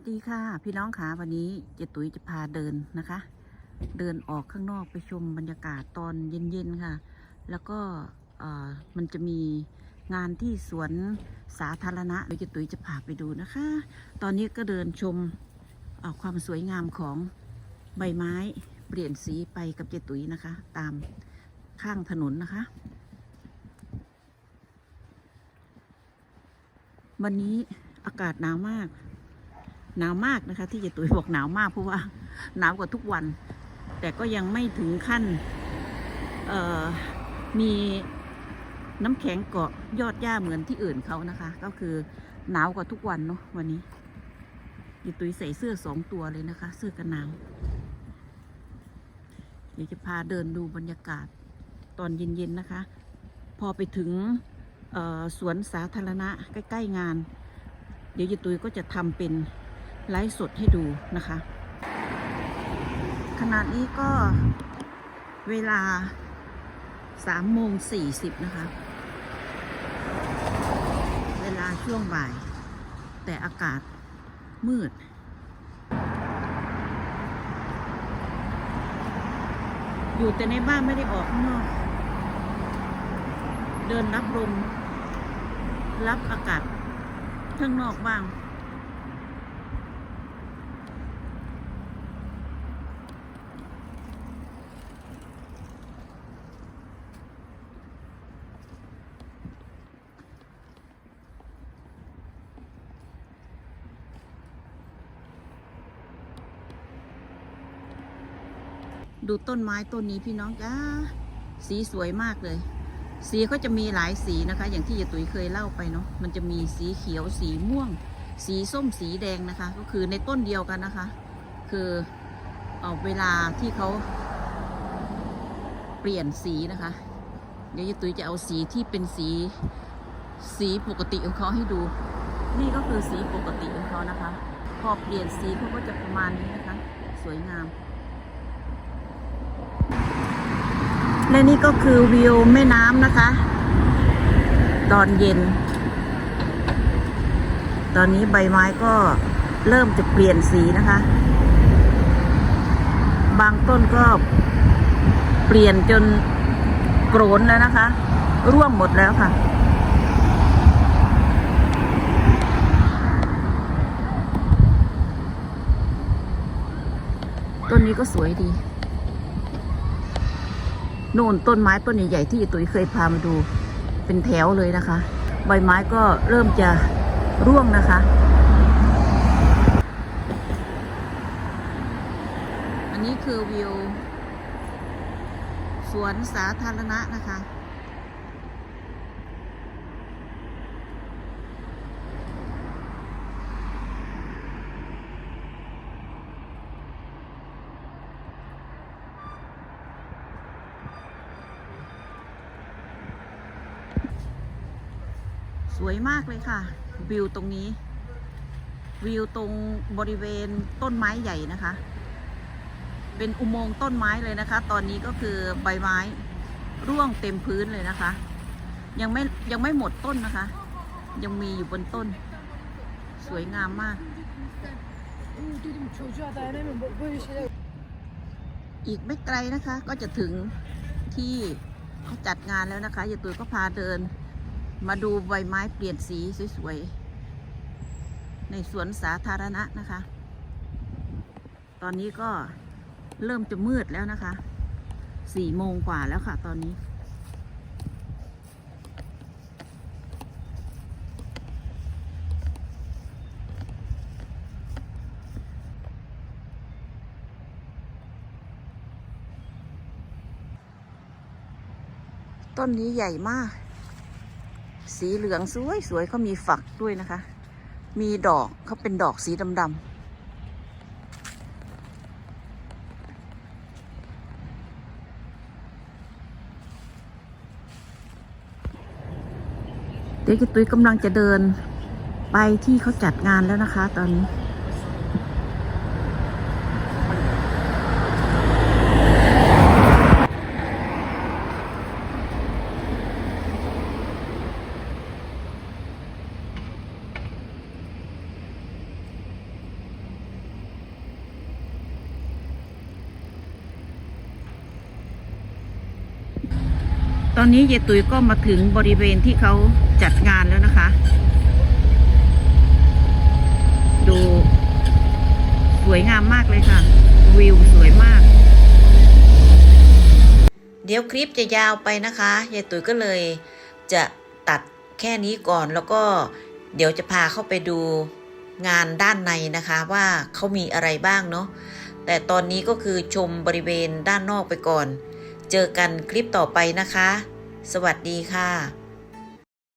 วัสดีค่ะ พี่น้องค่ะวันนี้เจตุ๋ยจะพาเดินนะคะ เดินออกข้างนอกไปชมบรรยากาศตอนเย็นๆค่ะ แล้วก็มันจะมีงานที่สวนสาธารณะเดี๋ยวเจตุ๋ยจะพาไปดูนะคะ ตอนนี้ก็เดินชมความสวยงามของใบไม้เปลี่ยนสีไปกับเจตุ๋ยนะคะ ตามข้างถนนนะคะ วันนี้อากาศหนาวมาก หนาวมากนะคะ ที่เจตุ๋ยบอกหนาวมากเพราะว่าหนาวกว่าทุกวัน แต่ก็ยังไม่ถึงขั้นมีน้ำแข็งเกาะยอดหญ้าเหมือนที่อื่นเขานะคะ ก็คือหนาวกว่าทุกวันเนาะวันนี้เจตุ๋ยใส่เสื้อสองตัวเลยนะคะ เสื้อกันหนาวเดี๋ยวจะพาเดินดูบรรยากาศตอนเย็นๆนะคะ พอไปถึงสวนสาธารณะใกล้ ๆ งาน เดี๋ยวยายตุยก็จะทำเป็น ไลฟ์สดให้ดูนะคะ ขณะนี้ก็เวลาสามโมงสี่สิบนะคะ เวลาช่วงบ่าย แต่อากาศมืด อยู่แต่ในบ้านไม่ได้ออกข้างนอก เดินรับลมรับอากาศข้างนอกบ้าง ดูต้นไม้ต้นนี้พี่น้องจ้าสีสวยมากเลย สีก็จะมีหลายสีนะคะ อย่างที่ยายตุ๋ยเคยเล่าไปเนาะมันจะมีสีเขียวสีม่วง สีส้มสีแดงนะคะ ก็คือในต้นเดียวกันนะคะ คือเอาเวลาที่เขาเปลี่ยนสีนะคะ เดี๋ยวยายตุ๋ยจะเอาสีที่เป็นสีสีปกติของเขาให้ดู นี่ก็คือสีปกติของเขานะคะ พอเปลี่ยนสีเขาก็จะประมาณนี้นะคะ สวยงาม และนี่ก็คือวิวแม่น้ำนะคะ ตอนเย็น ตอนนี้ใบไม้ก็เริ่มจะเปลี่ยนสีนะคะ บางต้นก็เปลี่ยนจนโกรนแล้วนะคะ ร่วงหมดแล้วค่ะต้นนี้ก็สวยดี น่นต้นไม้ต้นใหญ่ๆที่ตุ๋ยเคยพามาดูเป็นแถวเลยนะคะ ใบไม้ก็เริ่มจะร่วงนะคะ อันนี้คือวิวสวนสาธารณะนะคะ สวยมากเลยค่ะ วิวตรงนี้ วิวตรงบริเวณต้นไม้ใหญ่นะคะ เป็นอุโมงค์ต้นไม้เลยนะคะ ตอนนี้ก็คือใบไม้ร่วงเต็มพื้นเลยนะคะ ยังไม่ยังไม่หมดต้นนะคะ ยังมีอยู่บนต้น สวยงามมาก อีกไม่ไกลนะคะก็จะถึงที่เขาจัดงานแล้วนะคะยายตุยก็พาเดิน มาดูใบไม้เปลี่ยนสีสวยๆ ในสวนสาธารณะนะคะ ตอนนี้ก็เริ่มจะมืดแล้วนะคะ สี่โมงกว่าแล้วค่ะตอนนี้ ต้นนี้ใหญ่มาก สีเหลืองสวยสวยเขามีฝักด้วยนะคะ มีดอกเขาเป็นดอกสีดำๆเดี๋ยวจะตุ้ยกำลังจะเดินไปที่เขาจัดงานแล้วนะคะ ตอนนี้ ตอนนี้เยตุยก็มาถึงบริเวณที่เขาจัดงานแล้วนะคะ ดูสวยงามมากเลยค่ะ วิวสวยมาก เดี๋ยวคลิปจะยาวไปนะคะยายตุยก็เลยจะตัดแค่นี้ก่อนแล้วก็เดี๋ยวจะพาเข้าไปดูงานด้านในนะคะว่าเขามีอะไรบ้างเนาะแต่ตอนนี้ก็คือชมบริเวณด้านนอกไปก่อน เจอกันคลิปต่อไปนะคะ สวัสดีค่ะ